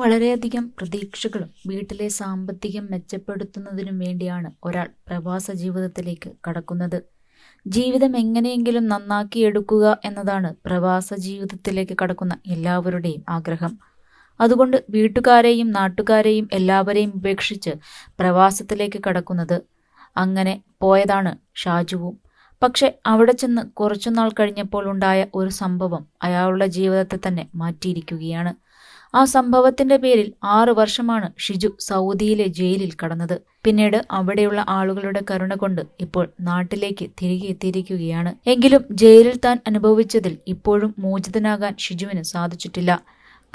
വളരെയധികം പ്രതീക്ഷകളും വീട്ടിലെ സാമ്പത്തികം മെച്ചപ്പെടുത്തുന്നതിനും വേണ്ടിയാണ് ഒരാൾ പ്രവാസ ജീവിതത്തിലേക്ക് കടക്കുന്നത്. ജീവിതം എങ്ങനെയെങ്കിലും നന്നാക്കിയെടുക്കുക എന്നതാണ് പ്രവാസ ജീവിതത്തിലേക്ക് കടക്കുന്ന എല്ലാവരുടെയും ആഗ്രഹം. അതുകൊണ്ട് വീട്ടുകാരെയും നാട്ടുകാരെയും എല്ലാവരെയും ഉപേക്ഷിച്ച് പ്രവാസത്തിലേക്ക് കടക്കുന്നത് അങ്ങനെ പോയതാണ് ഷാജുവും. പക്ഷെ അവിടെ ചെന്ന് കുറച്ചുനാൾ കഴിഞ്ഞപ്പോൾ ഉണ്ടായ ഒരു സംഭവം അയാളുടെ ജീവിതത്തെ തന്നെ മാറ്റിയിരിക്കുകയാണ്. ആ സംഭവത്തിന്റെ പേരിൽ ആറു വർഷമാണ് ഷിജു സൗദിയിലെ ജയിലിൽ കടന്നത്. പിന്നീട് അവിടെയുള്ള ആളുകളുടെ കരുണ കൊണ്ട് ഇപ്പോൾ നാട്ടിലേക്ക് തിരികെ എത്തിയിരിക്കുകയാണ്. എങ്കിലും ജയിലിൽ താൻ അനുഭവിച്ചതിൽ ഇപ്പോഴും മോചിതനാകാൻ ഷിജുവിന് സാധിച്ചിട്ടില്ല.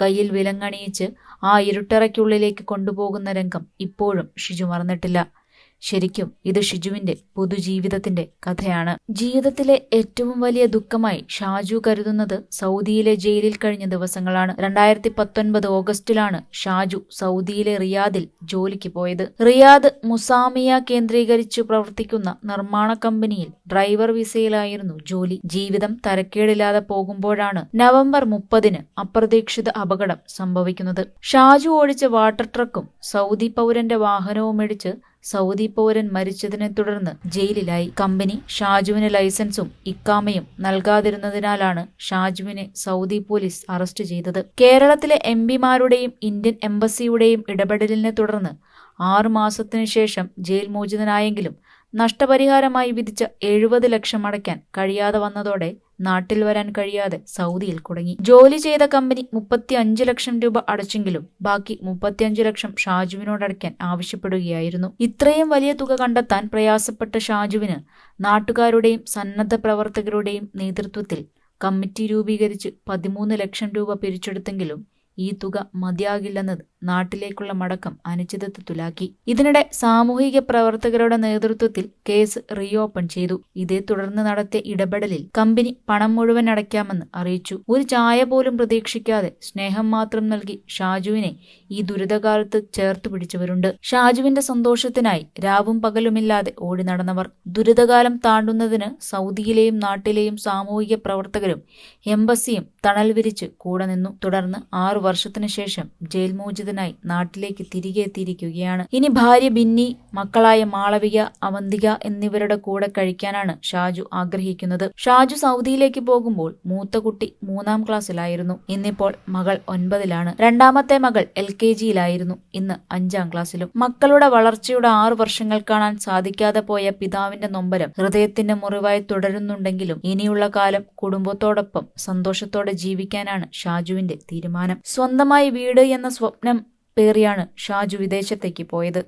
കയ്യിൽ വിലങ്ങണിയിച്ച് ആ ഇരുട്ടറയ്ക്കുള്ളിലേക്ക് കൊണ്ടുപോകുന്ന രംഗം ഇപ്പോഴും ഷിജു മറന്നിട്ടില്ല. ശരിക്കും ഇത് ഷിജുവിന്റെ പൊതുജീവിതത്തിന്റെ കഥയാണ്. ജീവിതത്തിലെ ഏറ്റവും വലിയ ദുഃഖമായി ഷാജു കരുതുന്നത് സൗദിയിലെ ജയിലിൽ കഴിഞ്ഞ ദിവസങ്ങളാണ്. രണ്ടായിരത്തി പത്തൊൻപത് ഓഗസ്റ്റിലാണ് ഷാജു സൗദിയിലെ റിയാദിൽ ജോലിക്ക് പോയത്. റിയാദ് മുസാമിയ കേന്ദ്രീകരിച്ചു പ്രവർത്തിക്കുന്ന നിർമ്മാണ കമ്പനിയിൽ ഡ്രൈവർ വിസയിലായിരുന്നു ജോലി. ജീവിതം തരക്കേടില്ലാതെ പോകുമ്പോഴാണ് നവംബർ മുപ്പതിന് അപ്രതീക്ഷിത അപകടം സംഭവിക്കുന്നത്. ഷാജു ഓടിച്ച വാട്ടർ ട്രക്കും സൗദി പൗരന്റെ വാഹനവും ഇടിച്ച് സൗദി പൗരൻ മരിച്ചതിനെ തുടർന്ന് ജയിലിലായി. കമ്പനി ഷാജുവിന് ലൈസൻസും ഇക്കാമയും നൽകാതിരുന്നതിനാലാണ് ഷാജുവിനെ സൗദി പോലീസ് അറസ്റ്റ് ചെയ്തത്. കേരളത്തിലെ എം പിമാരുടെയും ഇന്ത്യൻ എംബസിയുടെയും ഇടപെടലിനെ തുടർന്ന് ആറു മാസത്തിനു ശേഷം ജയിൽ മോചിതനായെങ്കിലും നഷ്ടപരിഹാരമായി വിധിച്ച എഴുപത് ലക്ഷം അടയ്ക്കാൻ കഴിയാതെ വന്നതോടെ നാട്ടിൽ വരാൻ കഴിയാതെ സൗദിയിൽ കുടുങ്ങി. ജോലി ചെയ്ത കമ്പനി മുപ്പത്തി അഞ്ച് ലക്ഷം രൂപ അടച്ചെങ്കിലും ബാക്കി മുപ്പത്തിയഞ്ച് ലക്ഷം ഷാജുവിനോട് അടയ്ക്കാൻ ആവശ്യപ്പെടുകയായിരുന്നു. ഇത്രയും വലിയ തുക കണ്ടെത്താൻ പ്രയാസപ്പെട്ട ഷാജുവിന് നാട്ടുകാരുടെയും സന്നദ്ധ പ്രവർത്തകരുടെയും നേതൃത്വത്തിൽ കമ്മിറ്റി രൂപീകരിച്ച് പതിമൂന്ന് ലക്ഷം രൂപ പിരിച്ചെടുത്തെങ്കിലും ഈ തുക മതിയാകില്ലെന്നത് നാട്ടിലേക്കുള്ള മടക്കം അനിശ്ചിതത്വത്തിലാക്കി ഇതിനിടെ സാമൂഹിക പ്രവർത്തകരുടെ നേതൃത്വത്തിൽ കേസ് റീഓപ്പൺ ചെയ്തു. ഇതേ തുടർന്ന് നടത്തിയ ഇടപെടലിൽ കമ്പനി പണം മുഴുവൻ അടയ്ക്കാമെന്ന് അറിയിച്ചു. ഒരു ചായ പോലും പ്രതീക്ഷിക്കാതെ സ്നേഹം മാത്രം നൽകി ഷാജുവിനെ ഈ ദുരിതകാലത്ത് ചേർത്ത് പിടിച്ചവരുണ്ട്. ഷാജുവിന്റെ സന്തോഷത്തിനായി രാവും പകലുമില്ലാതെ ഓടി നടന്നവർ. ദുരിതകാലം താണ്ടുന്നതിന് സൗദിയിലെയും നാട്ടിലെയും സാമൂഹിക പ്രവർത്തകരും എംബസിയും തണൽ വിരിച്ച് കൂടെ നിന്നു. തുടർന്ന് ആറു വർഷത്തിനു ശേഷം ജയിൽ മോചിതനായി നാട്ടിലേക്ക് തിരികെ എത്തിയിരിക്കുകയാണ്. ഇനി ഭാര്യ ബിന്നി മക്കളായ മാളവിക അവന്തിക എന്നിവരുടെ കൂടെ കഴിക്കാനാണ് ഷാജു ആഗ്രഹിക്കുന്നത്. ഷാജു സൗദിയിലേക്ക് പോകുമ്പോൾ മൂത്ത കുട്ടി മൂന്നാം ക്ലാസ്സിലായിരുന്നു. ഇന്നിപ്പോൾ മകൾ ഒൻപതിലാണ്. രണ്ടാമത്തെ മകൾ എൽ കെ ജിയിലായിരുന്നു ഇന്ന് അഞ്ചാം ക്ലാസ്സിലും. മക്കളുടെ വളർച്ചയുടെ ആറു വർഷങ്ങൾ കാണാൻ സാധിക്കാതെ പോയ പിതാവിന്റെ നൊമ്പരം ഹൃദയത്തിന്റെ മുറിവായി തുടരുന്നുണ്ടെങ്കിലും ഇനിയുള്ള കാലം കുടുംബത്തോടൊപ്പം സന്തോഷത്തോടെ ജീവിക്കാനാണ് ഷാജുവിന്റെ തീരുമാനം. സ്വന്തമായി വീട് എന്ന സ്വപ്നം പേറിയാണ് ഷാജു വിദേശത്തേക്ക് പോയത്.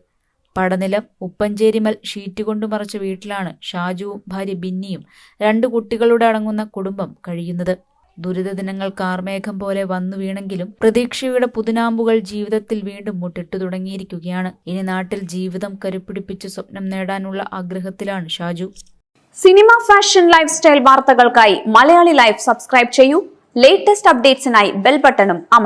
പടനിലം ഉപ്പഞ്ചേരിമൽ ഷീറ്റ് കൊണ്ടു മറച്ച വീട്ടിലാണ് ഷാജുവും ഭാര്യ ബിന്നിയും രണ്ട് കുട്ടികളുടെ അടങ്ങുന്ന കുടുംബം കഴിയുന്നത്. ദുരിത ദിനങ്ങൾ കാർമേഘം പോലെ വന്നു വീണെങ്കിലും പ്രതീക്ഷയുടെ പുതുനാമ്പുകൾ ജീവിതത്തിൽ വീണ്ടും മുട്ടിട്ടു തുടങ്ങിയിരിക്കുകയാണ്. ഇനി നാട്ടിൽ ജീവിതം കരുപ്പിടിപ്പിച്ച് സ്വപ്നം നേടാനുള്ള ആഗ്രഹത്തിലാണ് Shaju. Cinema fashion lifestyle വാർത്തകൾക്കായി മലയാളി ലൈഫ് സബ്സ്ക്രൈബ് ചെയ്യൂ. ലേറ്റസ്റ്റ് അപ്ഡേറ്റ്സിനായി ബെൽ ബട്ടണും അമർ